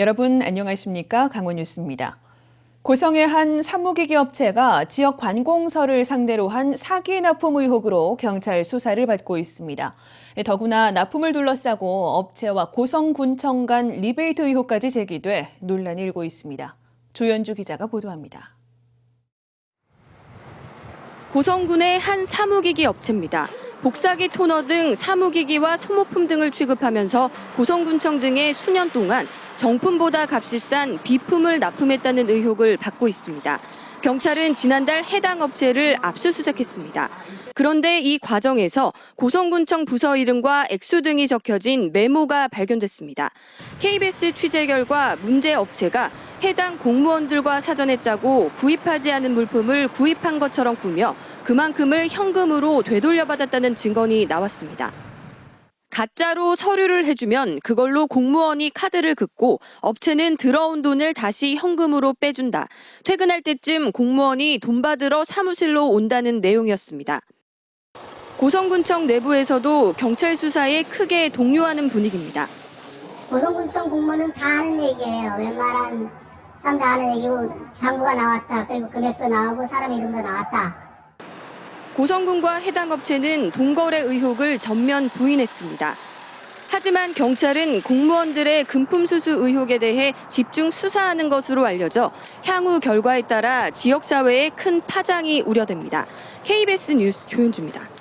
여러분 안녕하십니까? 강원 뉴스입니다. 고성의 한 사무기기 업체가 지역 관공서를 상대로 한 사기 납품 의혹으로 경찰 수사를 받고 있습니다. 더구나 납품을 둘러싸고 업체와 고성군청 간 리베이트 의혹까지 제기돼 논란이 일고 있습니다. 조연주 기자가 보도합니다. 고성군의 한 사무기기 업체입니다. 복사기 토너 등 사무기기와 소모품 등을 취급하면서 고성군청 등에 수년 동안 정품보다 값이 싼 비품을 납품했다는 의혹을 받고 있습니다. 경찰은 지난달 해당 업체를 압수수색했습니다. 그런데 이 과정에서 고성군청 부서 이름과 액수 등이 적혀진 메모가 발견됐습니다. KBS 취재 결과 문제 업체가 해당 공무원들과 사전에 짜고 구입하지 않은 물품을 구입한 것처럼 꾸며 그만큼을 현금으로 되돌려받았다는 증언이 나왔습니다. 가짜로 서류를 해주면 그걸로 공무원이 카드를 긋고 업체는 들어온 돈을 다시 현금으로 빼준다. 퇴근할 때쯤 공무원이 돈 받으러 사무실로 온다는 내용이었습니다. 고성군청 내부에서도 경찰 수사에 크게 동요하는 분위기입니다. 고성군청 공무원은 다 아는 얘기예요. 웬만한 사람 다 아는 얘기고 장부가 나왔다. 그리고 금액도 나오고 사람 이름도 나왔다. 고성군과 해당 업체는 동거래 의혹을 전면 부인했습니다. 하지만 경찰은 공무원들의 금품 수수 의혹에 대해 집중 수사하는 것으로 알려져 향후 결과에 따라 지역 사회에 큰 파장이 우려됩니다. KBS 뉴스 조윤주입니다.